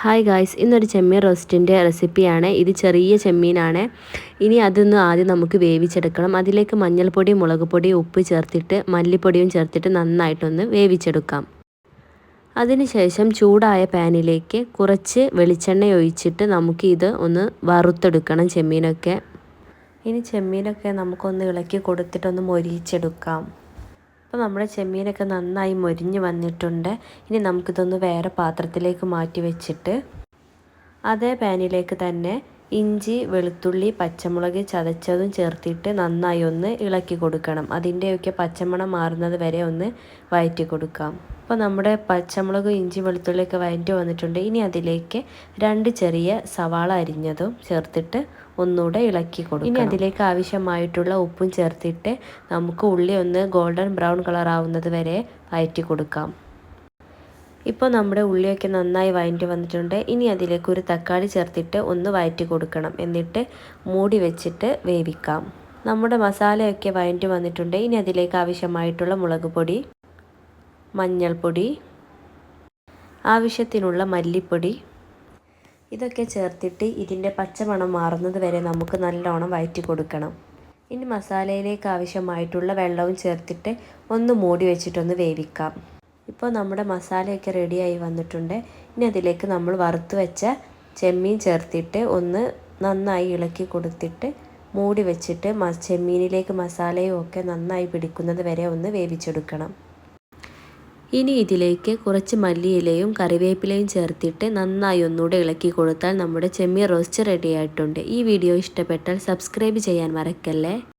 Hi guys ഇന്നൊരു ചെമ്മീൻ റോസ്റ്റിന്റെ റെസിപ്പിയാണ്. ഇത് ചെറിയ ചെമ്മീനാണ്. ഇനി അതൊന്ന് ആദ്യം നമുക്ക് വേവിച്ചെടുക്കണം. അതിലേക്ക് മഞ്ഞൾപ്പൊടി മുളക് പൊടി ഉപ്പ് ചേർത്തിട്ട് മല്ലിപ്പൊടിയും ചേർത്തിട്ട് നന്നായിട്ടൊന്ന് വേവിച്ചെടുക്കാം. അതിനുശേഷം ചൂടായ പാനിലേക്ക് കുറച്ച് വെളിച്ചെണ്ണ ഒഴിച്ചിട്ട് നമുക്ക് ഇത് ഒന്ന് വറുത്തെടുക്കണം ചെമ്മീനൊക്കെ. ഇനി ചെമ്മീനൊക്കെ നമുക്കൊന്ന് ഇളക്കി കൊടുത്തിട്ടൊന്ന് മൊരിയിച്ചെടുക്കാം. അപ്പോൾ നമ്മുടെ ചെമ്മീനൊക്കെ നന്നായി മൊരിഞ്ഞ് വന്നിട്ടുണ്ട്. ഇനി നമുക്കിതൊന്ന് വേറെ പാത്രത്തിലേക്ക് മാറ്റി വെച്ചിട്ട് അതേ പാനിലേക്ക് തന്നെ ഇഞ്ചി വെളുത്തുള്ളി പച്ചമുളക് ചതച്ചതും ചേർത്തിട്ട് നന്നായി ഒന്ന് ഇളക്കി കൊടുക്കണം. അതിന്റെയൊക്കെ പച്ചമണം മാറുന്നത് വരെ ഒന്ന് വയറ്റി കൊടുക്കാം. അപ്പോൾ നമ്മുടെ പച്ചമുളക് ഇഞ്ചി വെളുത്തുള്ളിയൊക്കെ വഴറ്റി വന്നിട്ടുണ്ട്. ഇനി അതിലേക്ക് രണ്ട് ചെറിയ സവാള അരിഞ്ഞതും ചേർത്തിട്ട് ഒന്നുകൂടെ ഇളക്കി കൊടുക്കും. ഇനി അതിലേക്ക് ആവശ്യമായിട്ടുള്ള ഉപ്പും ചേർത്തിട്ട് നമുക്ക് ഉള്ളി ഒന്ന് ഗോൾഡൻ ബ്രൗൺ കളർ ആവുന്നത് വരെ വഴറ്റി കൊടുക്കാം. ഇപ്പോൾ നമ്മുടെ ഉള്ളിയൊക്കെ നന്നായി വഴറ്റി വന്നിട്ടുണ്ട്. ഇനി അതിലേക്ക് ഒരു തക്കാളി ചേർത്തിട്ട് ഒന്ന് വഴറ്റി കൊടുക്കണം. എന്നിട്ട് മൂടി വെച്ചിട്ട് വേവിക്കാം. നമ്മുടെ മസാലയൊക്കെ വഴറ്റി വന്നിട്ടുണ്ട്. ഇനി അതിലേക്ക് ആവശ്യമായിട്ടുള്ള മുളക് പൊടി മഞ്ഞൾപ്പൊടി ആവശ്യത്തിനുള്ള മല്ലിപ്പൊടി. ഇതൊക്കെ ചേർത്തിട്ട് ഇതിന്റെ പച്ചമണം മാറുന്നത് വരെ നമുക്ക് നല്ലോണം വയറ്റി കൊടുക്കണം. ഇനി മസാലയിലേക്ക് ആവശ്യമായിട്ടുള്ള വെള്ളവും ചേർത്തിട്ട് ഒന്ന് മൂടി വെച്ചിട്ടൊന്ന് വേവിക്കാം. ഇപ്പോൾ നമ്മുടെ മസാലയൊക്കെ റെഡിയായി വന്നിട്ടുണ്ട്. ഇനി അതിലേക്ക് നമ്മൾ വറുത്ത് വെച്ച ചെമ്മീൻ ചേർത്തിട്ട് ഒന്ന് നന്നായി ഇളക്കി കൊടുത്തിട്ട് മൂടി വെച്ചിട്ട് ചെമ്മീനിലേക്ക് മസാലയും ഒക്കെ നന്നായി പിടിക്കുന്നത് വരെ ഒന്ന് വേവിച്ചെടുക്കണം. ഇനി ഇതിലേക്ക് കുറച്ച് മല്ലിയിലയും കറിവേപ്പിലയും ചേർത്തിട്ട് നന്നായി ഒന്നുകൂടെ ഇളക്കി കൊടുത്താൽ നമ്മുടെ ചെമ്മീൻ റോസ്റ്റ് റെഡി ആയിട്ടുണ്ട്. ഈ വീഡിയോ ഇഷ്ടപ്പെട്ടാൽ സബ്സ്ക്രൈബ് ചെയ്യാൻ മറക്കല്ലേ?